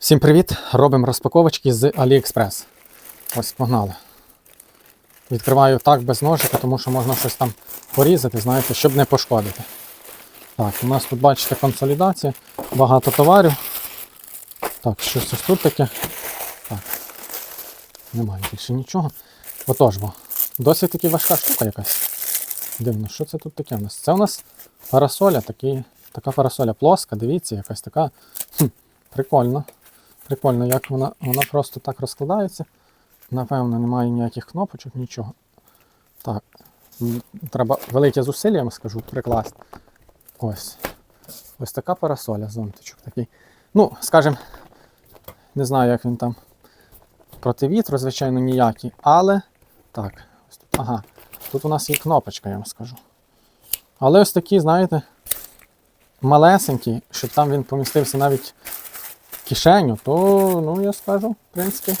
Всім привіт! Робимо розпаковочки з AliExpress. Ось погнали. Відкриваю так без ножика, тому що можна щось там порізати, знаєте, щоб не пошкодити. Так, у нас тут, бачите, консолідація, багато товарів. Так, щось ось тут таке. Так. Немає більше нічого. Отож, бо досить таки важка штука якась. Дивно, що це тут таке у нас? Це у нас парасоля, такий, така парасоля плоска, дивіться, якась така. Хм, прикольно. Прикольно, як вона, вона просто так розкладається. Напевно, немає ніяких кнопочок, нічого. Так. Треба велике зусилля, я вам скажу, прикласти. Ось. Ось така парасоля, зонтичок такий. Ну, скажімо, не знаю, як він там проти вітру, звичайно, ніякий, але. Так, ось тут. Ага. Тут у нас є кнопочка, я вам скажу. Але ось такі, знаєте, малесенькі, щоб там він помістився навіть кишеню, то, ну, я скажу, в принципі,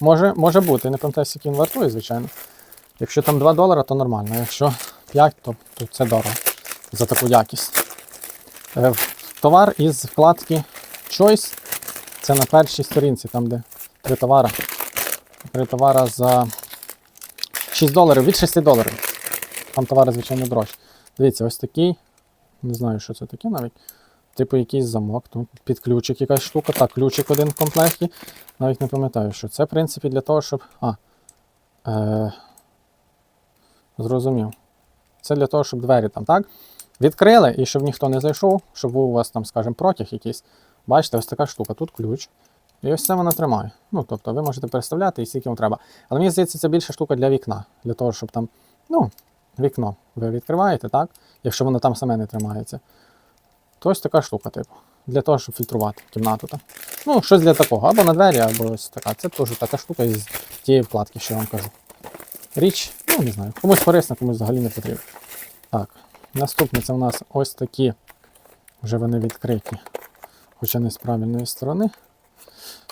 може, може бути. Не пам'ятаю, скільки він вартує, звичайно. Якщо там 2 долара, то нормально. Якщо 5, то, то це дорого за таку якість. Е, Товар із вкладки Choice. Це на першій сторінці, там де три товара. Три товара за 6 доларів, від 6 доларів. Там товари, звичайно, дорожчі. Дивіться, ось такий. Не знаю, що це таке навіть. Типу якийсь замок, тут під ключик якась штука. Так, ключик один в комплекті. Навіть не пам'ятаю, що це, в принципі, для того, щоб. А. Е, зрозумів. Це для того, щоб двері там, так? Відкрили і щоб ніхто не зайшов, щоб був у вас там, скажімо, протяг якийсь. Бачите, ось така штука, тут ключ. І ось це вона тримає. Ну, тобто ви можете переставляти і скільки вам треба. Але мені здається, це більша штука для вікна. Для того, щоб там, ну, вікно ви відкриваєте, так? Якщо воно там саме не тримається. То ось така штука, типу. Для того, щоб фільтрувати кімнату. там. Ну, щось для такого. Або на двері, або ось така. Це теж така штука із тієї вкладки, що я вам кажу. Річ, ну не знаю, комусь корисна, комусь взагалі не потрібно. Так, наступне це у нас ось такі. Вже вони відкриті, хоча не з правильної сторони.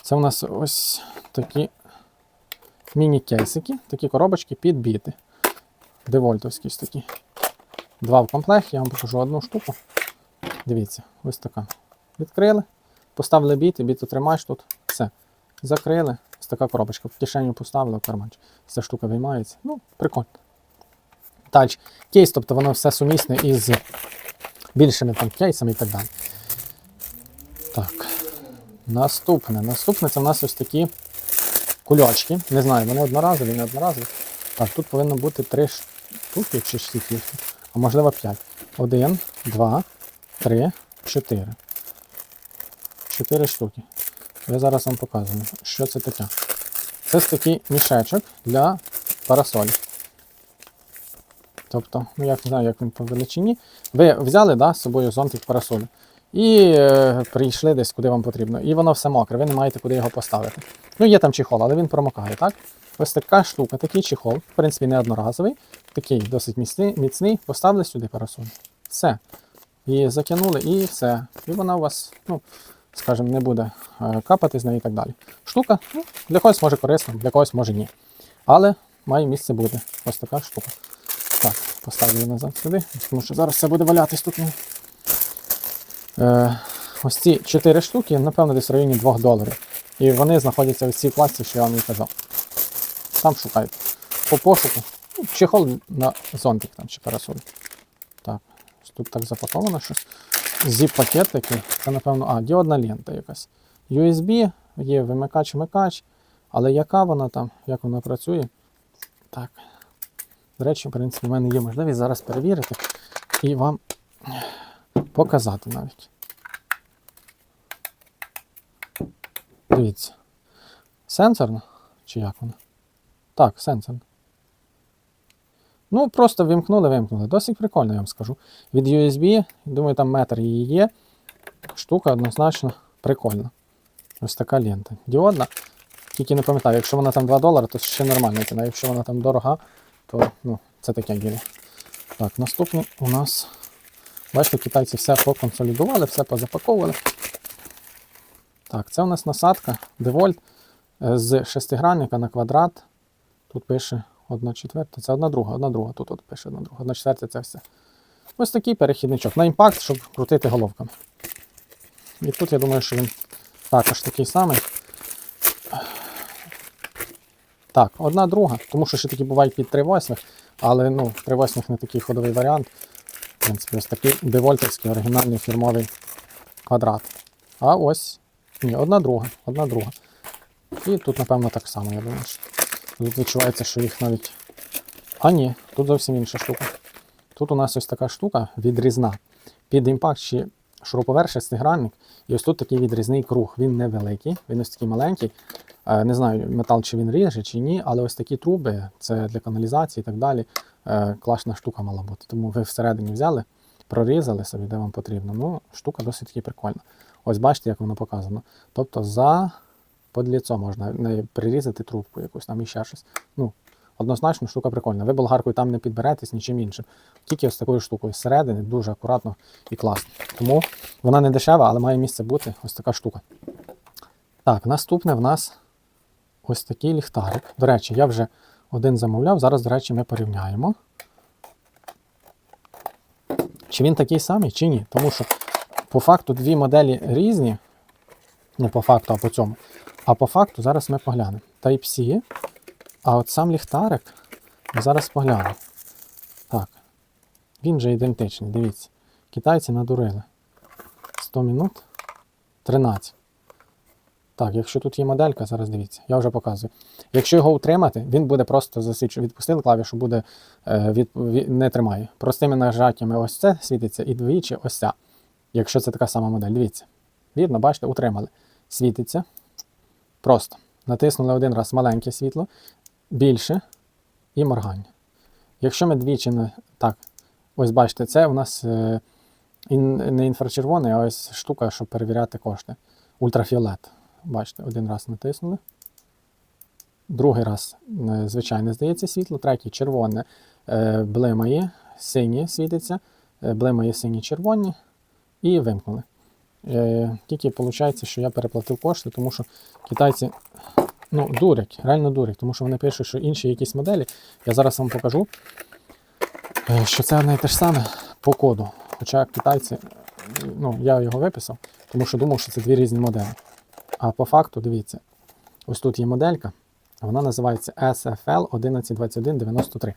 Це у нас ось такі міні-кейсики, такі коробочки під біти. Девольтовські такі. Два в комплекті, я вам покажу одну штуку. Дивіться, ось така. Відкрили, поставили біт, біт тримаєш тут. Все. Закрили. Ось така коробочка. В кишеню поставили в карманчик. Ця штука виймається. Ну, прикольно. Далі. Кейс, тобто воно все сумісне із більшими там кейсами і так далі. Так. Наступне. Наступне це в нас ось такі кульочки. Не знаю, вони одноразові, не одноразові. Так, тут повинно бути три штуки чи тут? а можливо п'ять. Один, два, три, чотири. Чотири штуки. Я зараз вам показую, що це таке. Це такий мішечок для парасолі. Тобто, ну я не знаю, як він по величині. Ви взяли да, з собою зонтик парасолі і е, прийшли десь, куди вам потрібно. І воно все мокре, ви не маєте куди його поставити. Ну, є там чехол, але він промокає, так? Ось така штука, такий чехол, в принципі, не одноразовий, такий досить міцний, міцний. Поставили сюди парасоль. Все. І закинули, і все. І вона у вас, ну, скажімо, не буде е, капати з неї і так далі. Штука, ну, для когось може корисна, для когось може ні. Але має місце бути. Ось така штука. Так, поставлю її назад сюди, тому що зараз все буде валятись тут. Е, ось ці 4 штуки, напевно, десь в районі 2 доларів. І вони знаходяться в цій пласті, що я вам і казав. Там шукайте. По пошуку. Ну, Чехол на зонтик там чи парасоль. Тут так запаковано щось. Зіп-пакет такий. Це, напевно, а, діодна лента якась. USB, є вимикач-вмикач. Але яка вона там, як вона працює? Так. До речі, в принципі, в мене є можливість зараз перевірити і вам показати навіть. Дивіться. Сенсорна? Чи як вона? Так, сенсорна. Ну, просто вимкнули, вимкнули. Досить прикольно, я вам скажу. Від USB, думаю, там метр її є. Штука однозначно прикольна. Ось така лента. Діодна. Тільки не пам'ятаю, якщо вона там 2 долари, то ще нормальна ціна. Якщо вона там дорога, то ну, це таке діло. Так, наступний у нас. Бачите, китайці все поконсолідували, все позапаковували. Так, це у нас насадка Девольт з шестигранника на квадрат. Тут пише 1 четверта, це одна друга, одна друга. Тут от пише одна друга, одна четверта це все. Ось такий перехідничок. На імпакт, щоб крутити головками. І тут я думаю, що він також такий самий. Так, одна друга, тому що ще такі бувають під 3 восьмих, але ну, 3 восьмих не такий ходовий варіант. В принципі, ось такий девольтовський оригінальний фірмовий квадрат. А ось, ні, одна друга, одна друга. І тут, напевно, так само, я думаю. що Тут відчувається, що їх навіть. А ні, тут зовсім інша штука. Тут у нас ось така штука відрізна. Під імпакт чи шуруповерт шестигранник. І ось тут такий відрізний круг. Він невеликий, він ось такий маленький. Е, Не знаю, метал чи він ріже, чи ні, але ось такі труби, це для каналізації і так далі. е, Класна штука мала бути. Тому ви всередині взяли, прорізали собі, де вам потрібно. Ну, штука досить таки прикольна. Ось бачите, як воно показано. Тобто за подліцо можна прирізати трубку якусь там і ще щось. Ну, однозначно, штука прикольна. Ви болгаркою там не підберетесь нічим іншим. Тільки ось такою штукою зсередини, дуже акуратно і класно. Тому вона не дешева, але має місце бути ось така штука. Так, наступне в нас ось такий ліхтарик. До речі, я вже один замовляв. Зараз, до речі, ми порівняємо. Чи він такий самий, чи ні. Тому що по факту дві моделі різні. Не по факту, а по цьому. А по факту зараз ми поглянемо. Type-C. А от сам ліхтарик зараз поглянемо. Так. Він же ідентичний, дивіться. Китайці надурили. 100 минут 13. Так, якщо тут є моделька, зараз дивіться, я вже показую. Якщо його утримати, він буде просто засвідчувати. Відпустили клавішу, буде е, від, від- не тримає. Простими нажаттями ось це світиться і двічі ось ця. Якщо це така сама модель. Дивіться. Вірно, бачите, утримали. Світиться. Просто. Натиснули один раз маленьке світло, більше і моргання. Якщо ми двічі не так, ось бачите, це у нас е, не інфрачервоний, а ось штука, щоб перевіряти кошти. Ультрафіолет. Бачите, один раз натиснули. Другий раз е, звичайне здається світло, третій червоне е, блимає, синє світиться, блимає сині червоні і вимкнули. Е, Тільки виходить, що я переплатив кошти, тому що китайці ну, дурять, реально дурять, тому що вони пишуть, що інші якісь моделі. Я зараз вам покажу, е, що це і те ж саме по коду. Хоча китайці, ну, я його виписав, тому що думав, що це дві різні моделі. А по факту, дивіться, ось тут є моделька, вона називається SFL 112193.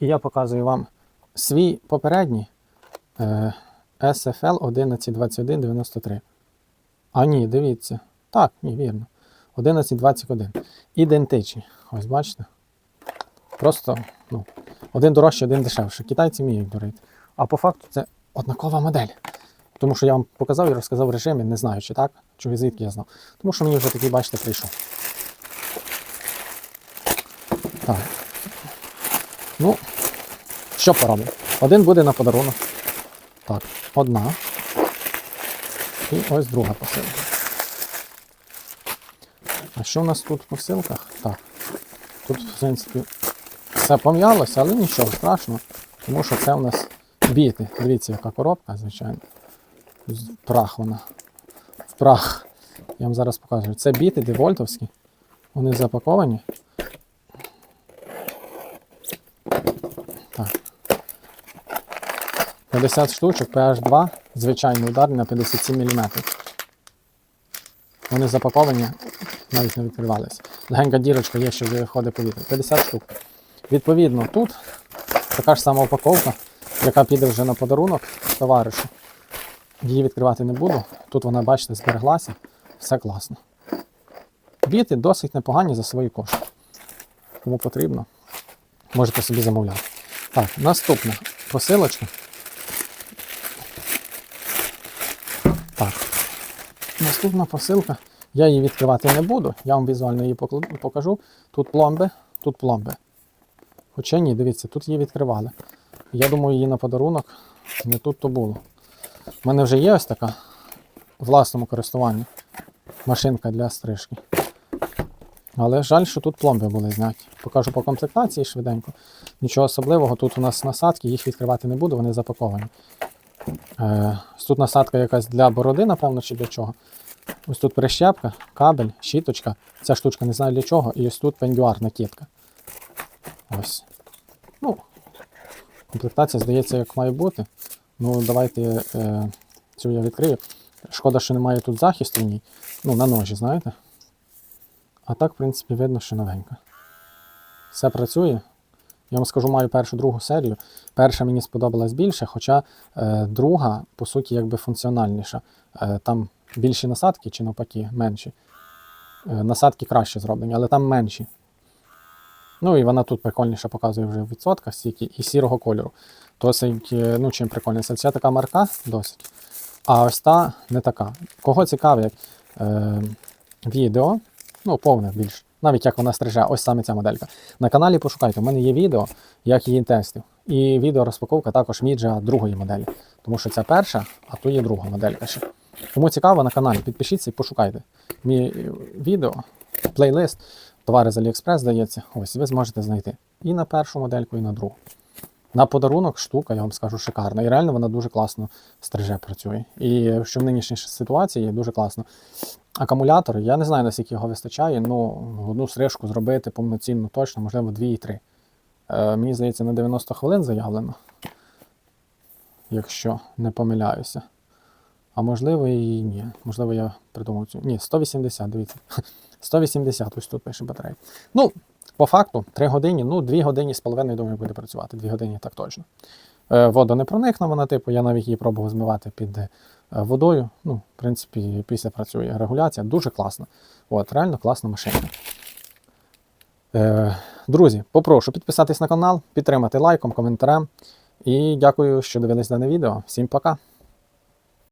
І я показую вам свій попередній е, SFL 112193. А ні, дивіться. Так, ні, вірно. 1121. Ідентичні. Ось бачите? Просто ну, один дорожчий, один дешевший. Китайці вміють дурити. А по факту це однакова модель. Тому що я вам показав і розказав режими, не знаю, чи так, чи звідки я знав. Тому що мені вже такий, бачите, прийшов. Так. Ну, що поробимо? Один буде на подарунок. Так, одна. І ось друга посилка. А що у нас тут в посилках? Так. Тут, в принципі, все пом'ялося, але нічого страшного, тому що це у нас біти. Дивіться, яка коробка, звичайно. Прах вона. В прах. Я вам зараз покажу. Це біти девольтовські. Вони запаковані. 50 штучок, PH2, звичайний удар на 57 мм. Вони запаковані, навіть не відкривалися. Легенька дірочка є, що виходить повітря. 50 штук. Відповідно, тут така ж сама упаковка, яка піде вже на подарунок товаришу. Її відкривати не буду. Тут вона, бачите, збереглася. Все класно. Біти досить непогані за свої кошти. Кому потрібно, можете собі замовляти. Так, наступна посилочка. Так. Наступна посилка. Я її відкривати не буду, я вам візуально її покажу. Тут пломби, тут пломби. Хоча ні, дивіться, тут її відкривали. Я думаю, її на подарунок не тут то було. У мене вже є ось така в власному користуванні машинка для стрижки. Але жаль, що тут пломби були зняті. Покажу по комплектації швиденько. Нічого особливого, тут у нас насадки, їх відкривати не буду, вони запаковані. Е, тут насадка якась для бороди, напевно, чи для чого. Ось тут прищепка, кабель, щіточка. Ця штучка не знаю для чого. І ось тут пендюар, накидка. Ось. Ну, комплектація, здається, як має бути. Ну, давайте е, цю я відкрию. Шкода, що немає тут захисту в ній. Ну, на ножі, знаєте. А так, в принципі, видно, що новенька. Все працює. Я вам скажу, маю першу другу серію. Перша мені сподобалась більше, хоча е, друга, по суті, якби функціональніша. Е, там більші насадки чи навпаки менші. Е, насадки краще зроблені, але там менші. Ну і вона тут прикольніше показує вже в відсотках стільки і сірого кольору. Досить, е, ну чим прикольніше. Ця така марка досить. А ось та не така. Кого цікавить е, відео, ну, повне більш, навіть як вона стриже, ось саме ця моделька. На каналі пошукайте, у мене є відео, як її тестив. І відео розпаковка також міджа другої моделі. Тому що ця перша, а то є друга моделька ще. Кому цікаво на каналі, підпишіться і пошукайте. Мій е, відео, плейлист, товари з AliExpress, здається, ось ви зможете знайти. І на першу модельку, і на другу. На подарунок штука, я вам скажу, шикарна. І реально вона дуже класно стриже працює. І що в нинішній ситуації дуже класно. Акумулятор, я не знаю, наскільки його вистачає, ну одну стрижку зробити повноцінно точно, можливо, 2 і 3. Е, мені здається, на 90 хвилин заявлено, якщо не помиляюся. А можливо і ні. Можливо, я придумав цю. Ні, 180, дивіться. 180, ось тут пише батарея. Ну, по факту, 3 години, ну, 2 години з половиною, думаю, буде працювати. 2 години так точно. Е, вода не проникне, вона, типу, я навіть її пробував змивати під е, водою. Ну, в принципі, після працює регуляція. Дуже класно. От, реально класна машинка. Е, друзі, попрошу підписатись на канал, підтримати лайком, коментарем. І дякую, що дивились дане відео. Всім пока!